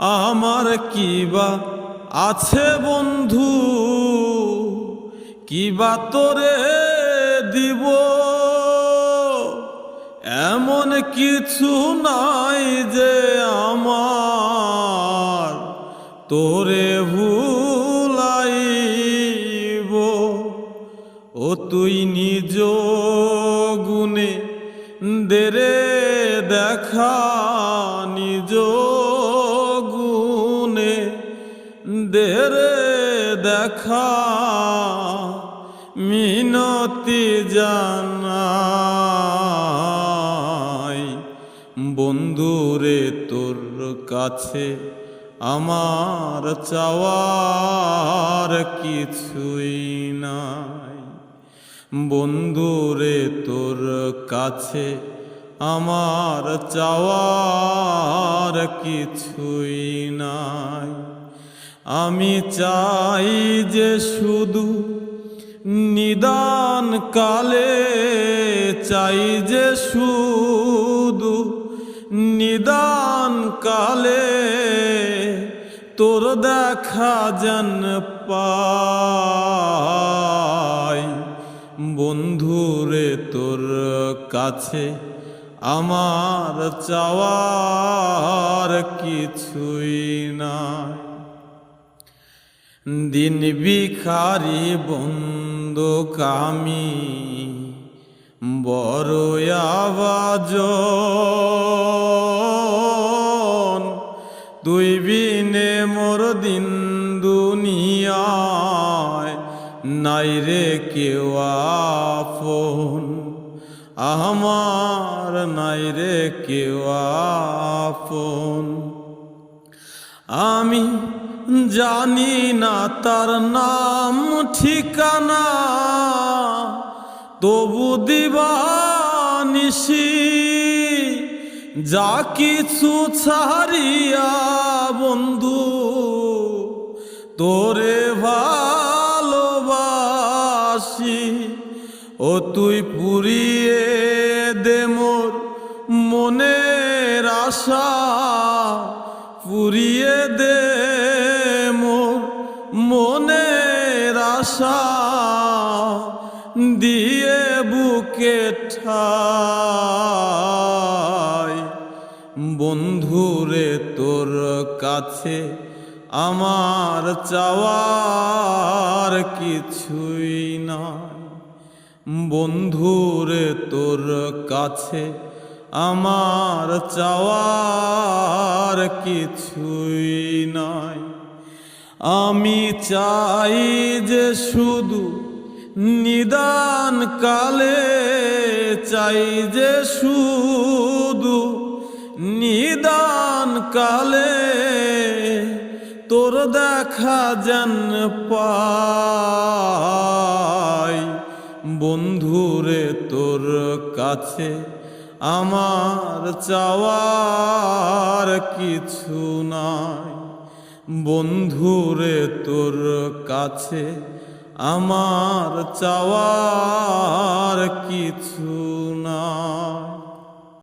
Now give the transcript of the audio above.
আমার কিবা আছে বন্ধু? কিবা তোরে দিব? এমন কিছু নাই যে আমার তোরে ভুলাইব। ও তুই নিজ গুণে দেরে দেখা নিজ দেরে দেখা মিনতি জানাই। বন্ধুরে তোর কাছে আমার চাওয়ার কিছুই নাই। বন্ধুরে তোর কাছে আমার চাওয়ার কিছুই নাই। আমি চাই যে শুধু নিদান কালে, চাই যে শুধু নিদান কালে তোর দেখা যেন পাই। বন্ধুরে তোর কাছে আমার চাওয়ার কিছুই নাই। দিন বিখারি বন্ধ কামি, বড় আওয়াজ। তুই বিনে মোর দিন দুনিয়ায় নাই রে কেউ আপন। আমার নাই রে কেউ আপন। আমি জানি না তার নাম, ঠিকানা। তবু দিবানিসি যা কিছু ছাড়িয়া বন্ধু, তোরে ভালোবাসি। ও তুই পুরিয়ে দে মোর মনের আশা পুরিয়ে দে আশা দিয়ে বুকে ঠাই। বন্ধুরে, তোর কাছে আমার চাওয়ার কিছুই নাই। বন্ধুরে, তোর কাছে আমার চাওয়ার কিছুই নাই। আমি চাই যে শুধু নিদান কালে, চাই যে শুধু নিদান কালে, তোর দেখা যেন পাই। বন্ধুরে, তোর কাছে আমার চাওয়ার কিছু নাই। বন্ধুরে তোর কাছে আমার চাওয়ার কিছু নাই